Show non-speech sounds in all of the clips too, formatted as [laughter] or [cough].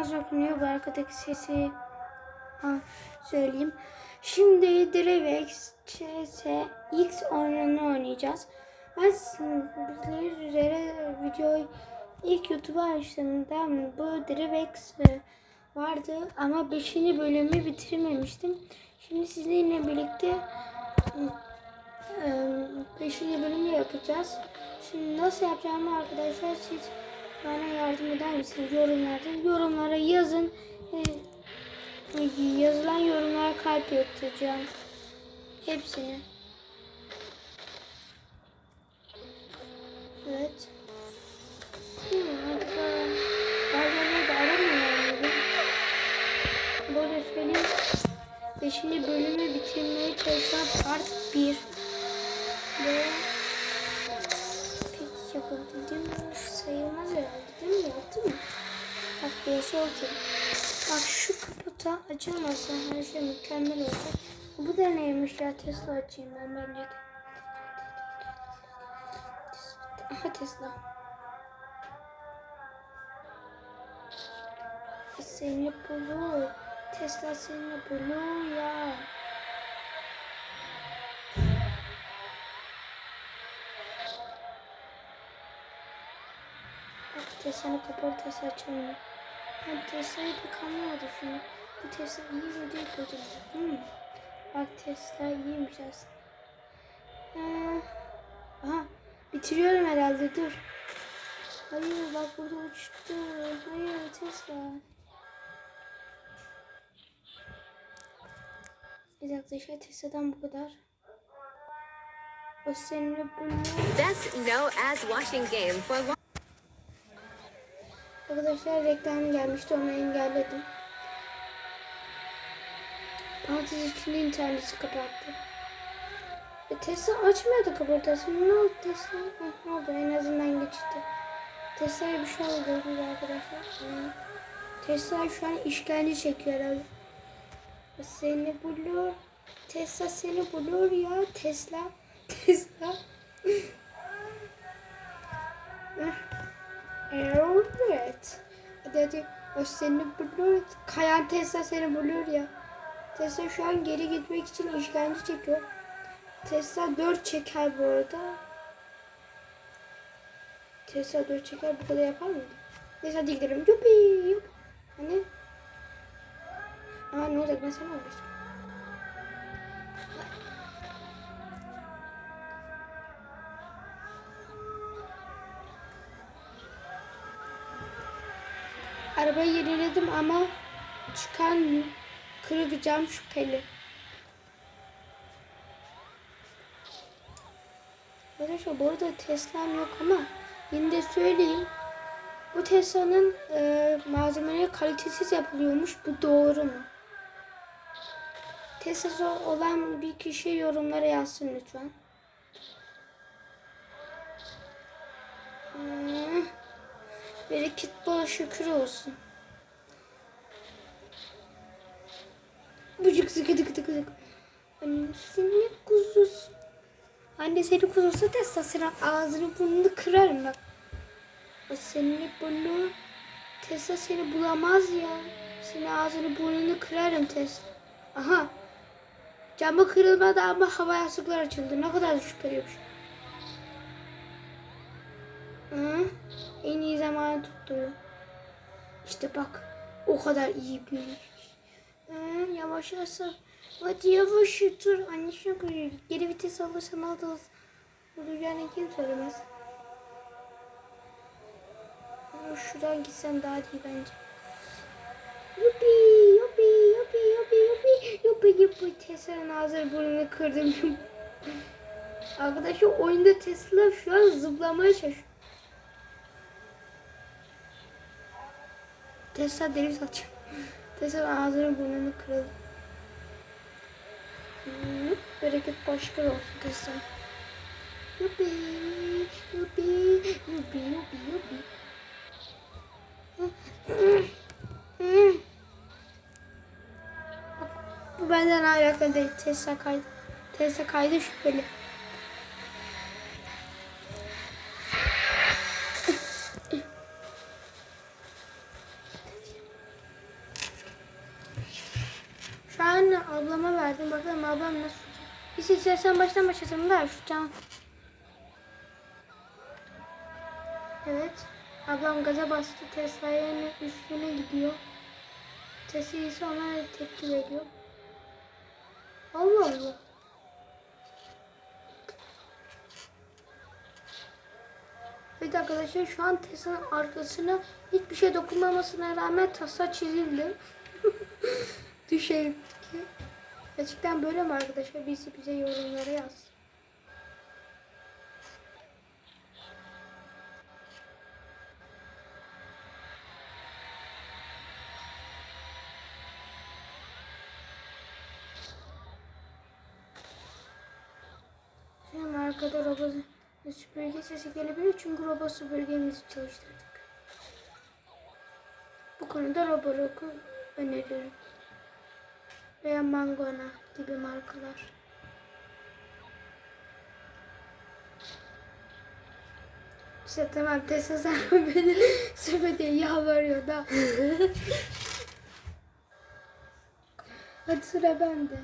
Az okunuyor bu arkadaki sesi ha, söyleyeyim. Şimdi Drevex CS X oyununu oynayacağız. Ben sizin bildiğiniz üzere videoyu ilk YouTube'a açtığımda bu Drevex e, vardı ama 5. bölümü bitirmemiştim. Şimdi sizinle birlikte 5. bölümü yapacağız. Şimdi nasıl yapacağımı arkadaşlar siz bana yardım eder misiniz yorumlarda? Yorumlara yazın. Ee, yazılan yorumlara kalp yapacağım. Hepsini. Evet. Beşinci bölümü bitirmeye çalışan part 1. Ve pek yapabildim sayılmaz herhalde değil mi? Yaptım mı? Bak burası okey. Bak şu kaputa açılmasa her şey mükemmel olacak. Bu da neymiş ya Tesla açayım ben bence de. Aha Tesla. Seni bulur. Tesla seni bulur ya. Bak Tesla'nın kaportası açılmıyor. Ben Tesla'yı anlamadım şimdi. Bu Tesla iyi mi değil kötü? Hmm. Bak Tesla iyiymiş aslında. Ee, aha bitiriyorum herhalde dur. Hayır bak burada uçtu. Hayır Tesla. Dakika işte Tesla'dan bu kadar. O seninle bunu... Best no ass washing game for one. Arkadaşlar reklam gelmişti onu engelledim. Parantez içinde interneti kapattı. E, Tesla açmıyordu kaportasını. Ne oldu Tesla? Ne oldu? En azından geçti. Tesla'ya bir şey oldu gördünüz arkadaşlar. Ee, Tesla şu an işkence çekiyor herhalde. Seni buluyor. Tesla seni buluyor ya. Tesla. [laughs] Tesla. [laughs] Evet. Hadi hadi. O seni buluyor. Kayan Tesla seni buluyor ya. Tesla şu an geri gitmek için işkence çekiyor. Tesla 4 çeker bu arada. Tesla 4 çeker bu kadar yapar mıydı? Neyse hadi gidelim. Yupi yup. Hani? Aa ne olacak ben sana olmuştum. Arabayı yeniledim ama çıkan kırık cam şüpheli. Arkadaşlar bu arada Tesla'm yok ama yine de söyleyeyim. Bu Tesla'nın e, malzemeleri kalitesiz yapılıyormuş. Bu doğru mu? Tesla'sı olan bir kişi yorumlara yazsın lütfen. Hmm. Bereket bol şükür olsun. Bıcık sıkı tıkı tıkı tıkı. Annesinin kuzusu. Anne seni kuzusu Tesla senin ağzını burnunu kırarım bak. O seni bunu Tesla seni bulamaz ya. Senin ağzını burnunu kırarım Tesla. Aha. Camı kırılmadı ama hava yastıklar açıldı. Ne kadar şüpheliymiş. Hı? En iyi zamanı tutturuyor. İşte bak. O kadar iyi bir ee, Yavaşlarsa. Hadi yavaş dur. Anne şuna. Geri vites alırsan da olacağını kim söylemez. Ama Şuradan gitsen daha iyi bence. Yupi yupi yupi yupi yupi yupi yupi Tesla'nın ağzını burnunu kırdım. [laughs] Arkadaşlar oyunda Tesla şu an zıplamaya çalışıyor. Tesla deri saç. Tesla ağzını burnunu kırıldı. Bereket başka olsun Tesla. Yupi, yupi, yupi, yupi. Bak, Bu benden alakalı değil. Tesla kaydı. Tesla kaydı şüpheli. Ben ablama verdim. Bakalım ablam nasıl sürecek. Biz istersen baştan başlasın da şu can. Evet. Ablam gaza bastı. Tesla'nın üstüne gidiyor. Tesla ise ona tepki veriyor. Allah Allah. Evet arkadaşlar şu an Tesla'nın arkasına hiçbir şey dokunmamasına rağmen Tesla çizildi. [laughs] Düşelim ki. Gerçekten böyle mi arkadaşlar? Birisi bize yorumlara yaz. An arkada robot süpürge sesi gelebilir çünkü robot süpürgemizi çalıştırdık. Bu konuda Roborock'u öneriyorum. Veya Mangona gibi markalar. İşte tamam Tesla sen [laughs] beni söyle diye yalvarıyor da. Hadi sıra bende.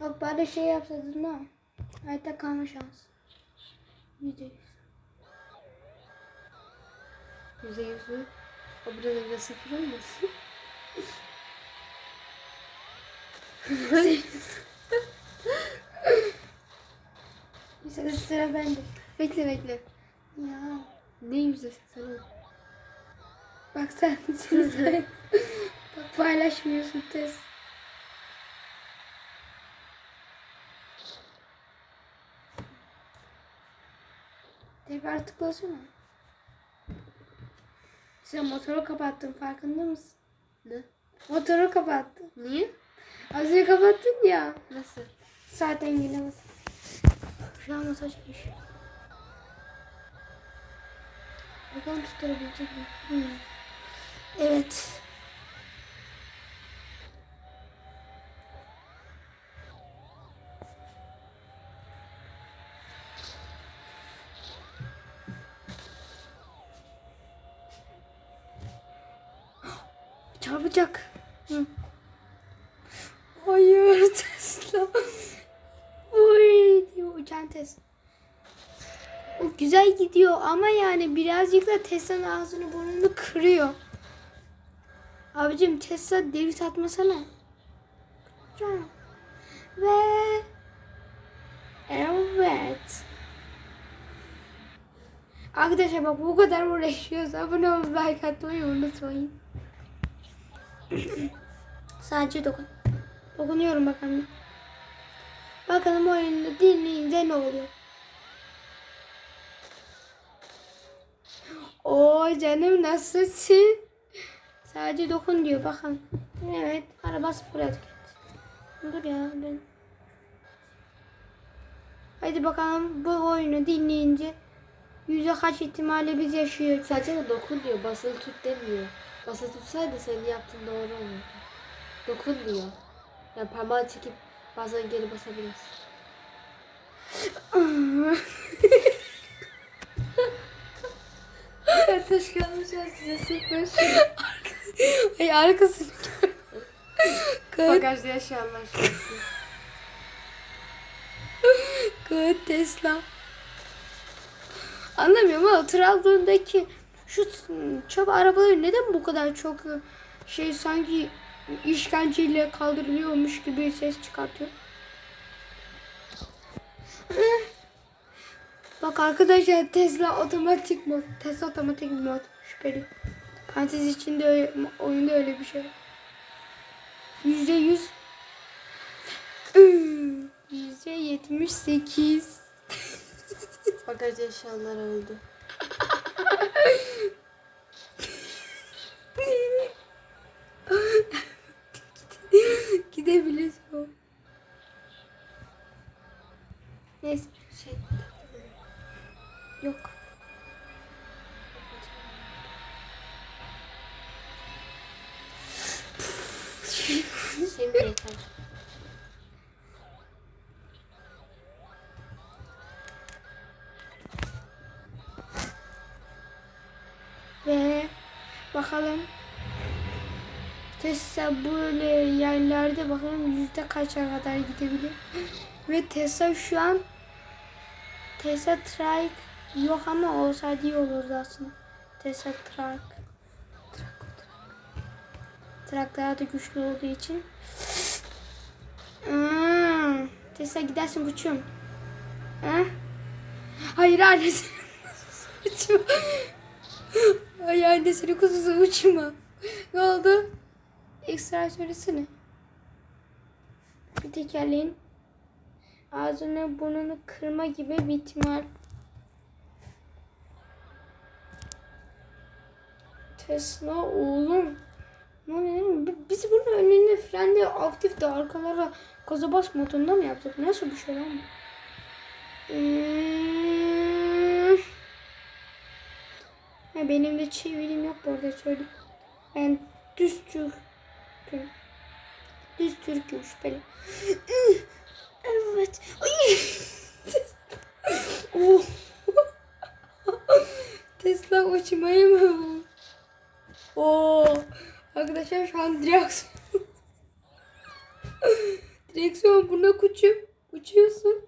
Bak bari şey yapsaydın da. Hayatta kalma şans. Yüzde yüz. Yüzde yüz mü? O biraz önce sıfır olmasın? Mesela sıra bende. bekle bekle. Ya. Ne yüzde seksen o? Bak sen [laughs] sen, sen. Bak paylaşmıyorsun tez. Tekrar tıklasana. Sen motoru kapattın farkında mısın? Ne? Motoru kapattın. Niye? Az önce kapattın ya. Nasıl? Zaten gelemez. Şu an masaj iş. Bakalım tutturabilecek mi? Hmm. Evet. Çarpacak. Hı. Hayır Tesla. Uy diyor uçan Tesla. O güzel gidiyor ama yani birazcık da Tesla'nın ağzını burnunu kırıyor. Abicim Tesla derit atmasana. Can. Ve evet. Arkadaşlar bak bu kadar uğraşıyoruz. Abone olup like atmayı unutmayın. [clears throat] Sadece dokun. Dokunuyorum bakalım. Bakalım oyunda dinleyince ne oluyor. Oo canım nasılsın? Sadece dokun diyor bakın. Evet araba sıfır etiket. Dur ya ben. Hadi bakalım bu oyunu dinleyince yüzde kaç ihtimalle biz yaşıyoruz. Sadece de dokun diyor. Basılı tut demiyor. Basılı tutsaydı senin yaptığın doğru olurdu. Dokun diyor. Yani parmağı çekip bazen geri basabilirsin. [laughs] Ateş kalmış ya size sıfır. Ay arkasını gör. Bagajda yaşayanlar şansı. Kız Tesla. Anlamıyorum ama Trabzon'daki şu çöp arabaları neden bu kadar çok şey sanki işkenceyle kaldırılıyormuş gibi ses çıkartıyor. Bak arkadaşlar Tesla otomatik mod. Tesla otomatik mod. Şüpheli. Parantez içinde öyle, oyunda öyle bir şey. Yüzde yüz. Yüzde yetmiş sekiz. Bagajda yaşayanlar öldü. [laughs] Ve bakalım Tesla böyle yerlerde bakalım yüzde kaça kadar gidebilir. Ve Tesla şu an Tesla Trike yok ama olsaydı iyi olurdu aslında. Tesla Trike. Trak daha da güçlü olduğu için. Hmm, Tesla gidersin kuçum. Ha? Hayır annesi. [laughs] Ay annesinin kuzusu uçma. Ne oldu? Ekstra söylesene. Bir tekerleğin ağzını burnunu kırma gibi bir ihtimal. Tesla oğlum. Biz bunun önünde frende aktif de arkalara gaza bas modunda mı yaptık? Nasıl bir şey lan bu? Hmm. Ha, benim de çevirim yok bu arada. Ben düz Türk'üm. Düz Türk'üm şüpheli. Evet. [laughs] Oh. Tesla uçmayı mı? Oo. Arkadaşlar şu an direksiyon. direksiyon buna uçup uçuyorsun.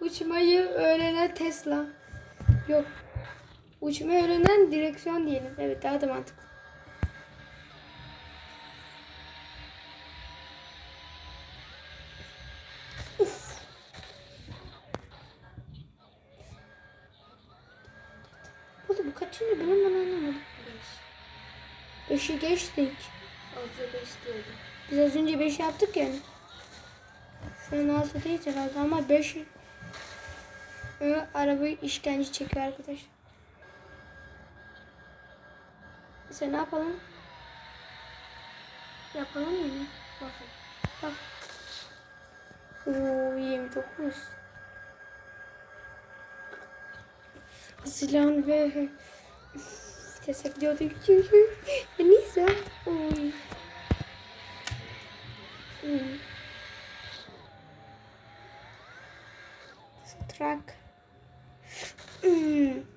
Uçmayı öğrenen Tesla. Yok. Uçmayı öğrenen direksiyon diyelim. Evet daha da mantıklı. Uf. Oğlum bu kaçıncı benim ben anlamadım. 5. Beşi geçtik. Az önce 5 diyordum. Biz az önce 5 yaptık yani. Şu an 6 değil herhalde ama 5 arabayı işkence çekiyor arkadaşlar. Neyse ne yapalım? Yapalım yine. Bakın. Bak. Oo 29. Zilan ve Tesa gidiyordu. Ya Nisa. Oy. Hmm. Trak. Hmm.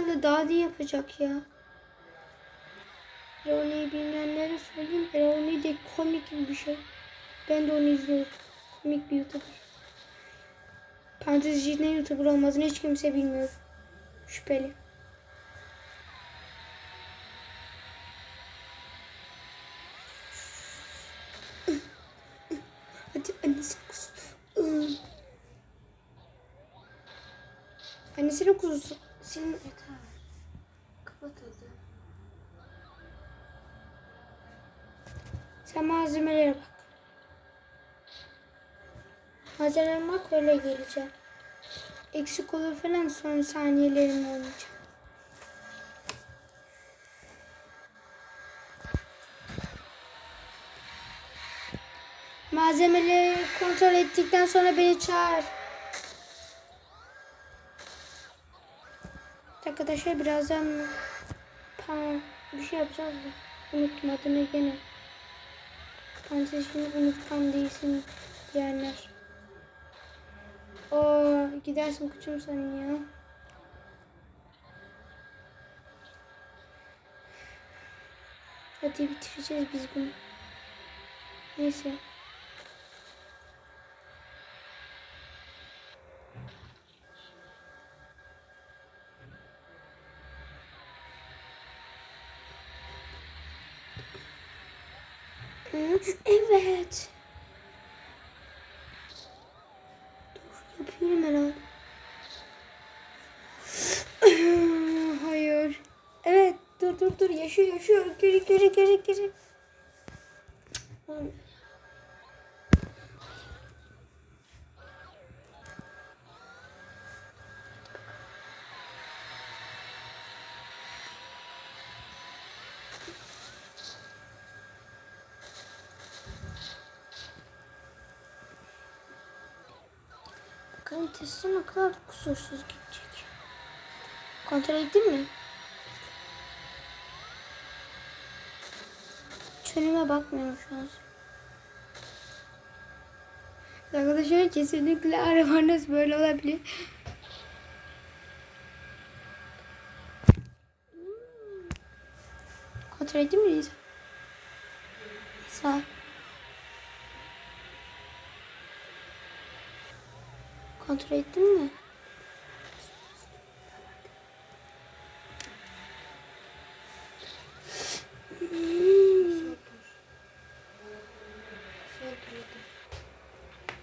Herhalde daha iyi yapacak ya. Eroni'yi bilmeyenlere söyleyeyim. Eroni de komik bir şey. Ben de onu izliyorum. Komik bir YouTuber. Fantezi ne YouTuber olmazını hiç kimse bilmiyor. Şüpheli. [laughs] Hadi annesinin kuzusu. Annesinin kuzusu. Senin Yeter. Kapat hadi. Sen malzemelere bak. Malzemelere bak öyle geleceğim. Eksik olur falan son saniyelerim olmayacak. Malzemeleri kontrol ettikten sonra beni çağır. Arkadaşlar birazdan pa bir şey yapacağız da unuttum adını gene. Fantezini unutkan değilsin diyenler. Oo gidersin kuçum sen ya. Hadi bitireceğiz biz bunu. Neyse. Evet. Dur yapıyorum herhalde. [laughs] Hayır. Evet dur dur dur yaşıyor yaşıyor. Geri geri geri geri. Olmuyor. Bakalım testi ne kadar kusursuz gidecek. Kontrol ettin mi? Önüme bakmıyorum şu an. Arkadaşlar kesinlikle arabanız böyle olabilir. Kontrol edeyim mi Nisa? Kontrol ettin mi?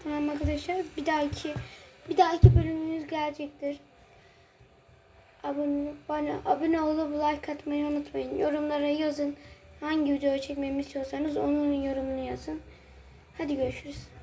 Tamam arkadaşlar bir dahaki bir dahaki bölümümüz gelecektir. Abone, bana abone olup like atmayı unutmayın. Yorumlara yazın. Hangi videoyu çekmemi istiyorsanız onun yorumunu yazın. Hadi görüşürüz.